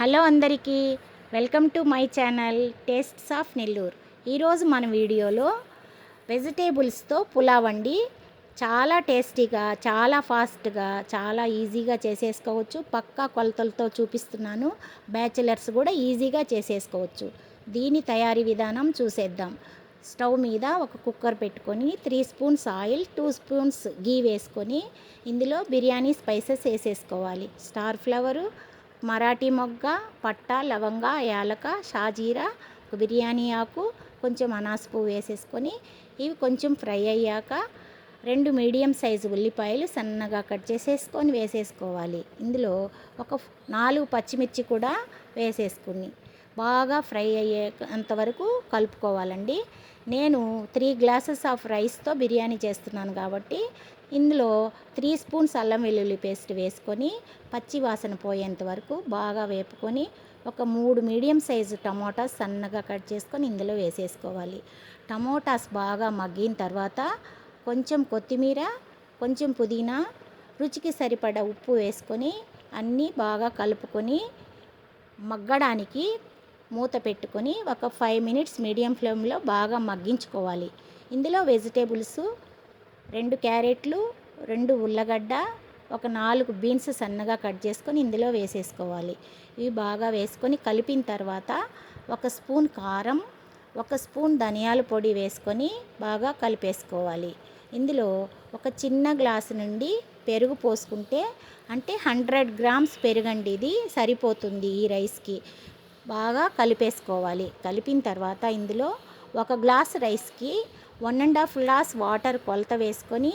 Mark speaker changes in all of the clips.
Speaker 1: Hello అందరికీ welcome to my channel tastes of Nellore. ఈరోజు మన వీడియోలో వెజిటేబుల్స్తో పులావ్ అండి. చాలా టేస్టీగా చాలా ఫాస్ట్గా చాలా ఈజీగా చేసేసుకోవచ్చు. పక్కా కొలతలతో చూపిస్తున్నాను. బ్యాచిలర్స్ కూడా ఈజీగా చేసేసుకోవచ్చు. దీని తయారీ విధానం చూసేద్దాం. స్టవ్ మీద ఒక కుక్కర్ పెట్టుకొని three spoons oil two spoons ghee వేసుకొని ఇందులో బిర్యానీ స్పైసెస్ వేసేసుకోవాలి. స్టార్ ఫ్లవరు మరాఠీ మొగ్గ పట్ట లవంగ యాలక షాజీరా బిర్యానీ ఆకు కొంచెం అనాస పువ్వు వేసేసుకొని ఇవి కొంచెం ఫ్రై అయ్యాక రెండు మీడియం సైజు ఉల్లిపాయలు సన్నగా కట్ చేసేసుకొని వేసేసుకోవాలి. ఇందులో ఒక నాలుగు పచ్చిమిర్చి కూడా వేసేసుకుని బాగా ఫ్రై అయ్యేంత వరకు కలుపుకోవాలండి. నేను త్రీ గ్లాసెస్ ఆఫ్ రైస్తో బిర్యానీ చేస్తున్నాను కాబట్టి ఇందులో త్రీ స్పూన్స్ అల్లం వెల్లుల్లి పేస్ట్ వేసుకొని పచ్చి వాసన పోయేంత వరకు బాగా వేపుకొని ఒక మూడు మీడియం సైజు టమోటాస్ సన్నగా కట్ చేసుకొని ఇందులో వేసేసుకోవాలి. టమోటాస్ బాగా మగ్గిన తర్వాత కొంచెం కొత్తిమీర కొంచెం పుదీనా రుచికి సరిపడా ఉప్పు వేసుకొని అన్నీ బాగా కలుపుకొని మగ్గడానికి మూత పెట్టుకొని ఒక ఫైవ్ మినిట్స్ మీడియం ఫ్లేమ్లో బాగా మగ్గించుకోవాలి. ఇందులో వెజిటేబుల్స్ రెండు క్యారెట్లు రెండు ఉల్లగడ్డ ఒక నాలుగు బీన్స్ సన్నగా కట్ చేసుకొని ఇందులో వేసేసుకోవాలి. ఇవి బాగా వేసుకొని కలిపిన తర్వాత ఒక స్పూన్ కారం ఒక స్పూన్ ధనియాల పొడి వేసుకొని బాగా కలిపేసుకోవాలి. ఇందులో ఒక చిన్న గ్లాసు నుండి పెరుగు పోసుకుంటే అంటే హండ్రెడ్ గ్రామ్స్ పెరుగండి ఇది సరిపోతుంది ఈ రైస్కి బాగా కలిపేసుకోవాలి. కలిపిన తర్వాత ఇందులో ఒక గ్లాస్ రైస్కి one and half glass water కొలత వేసుకొని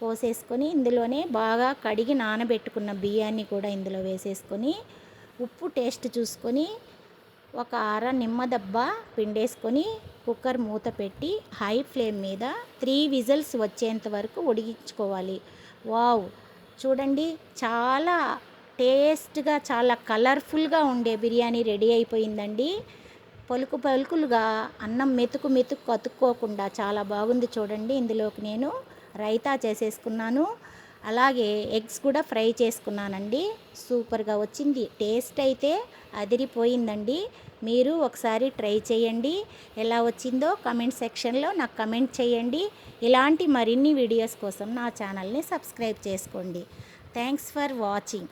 Speaker 1: పోసేసుకొని ఇందులోనే బాగా కడిగి నానబెట్టుకున్న బియ్యాన్ని కూడా ఇందులో వేసేసుకొని ఉప్పు టేస్ట్ చూసుకొని ఒక అర నిమ్మదబ్బ పిండేసుకొని కుక్కర్ మూత పెట్టి హై ఫ్లేమ్ మీద త్రీ విజిల్స్ వచ్చేంత వరకు ఉడికించుకోవాలి. వావ్! చూడండి చాలా టేస్ట్గా చాలా కలర్ఫుల్గా ఉండే బిర్యానీ రెడీ అయిపోయిందండి. పలుకు పలుకులుగా అన్నం మెతుకు మెతుకు కతుక్కోకుండా చాలా బాగుంది చూడండి. ఇందులోకి నేను రైతా చేసేసుకున్నాను. అలాగే ఎగ్స్ కూడా ఫ్రై చేసుకున్నానండి. సూపర్గా వచ్చింది. టేస్ట్ అయితే అదిరిపోయిందండి. మీరు ఒకసారి ట్రై చేయండి. ఎలా వచ్చిందో కమెంట్ సెక్షన్లో నాకు కమెంట్ చేయండి. ఇలాంటి మరిన్ని వీడియోస్ కోసం నా ఛానల్ని సబ్స్క్రైబ్ చేసుకోండి. Thanks for watching.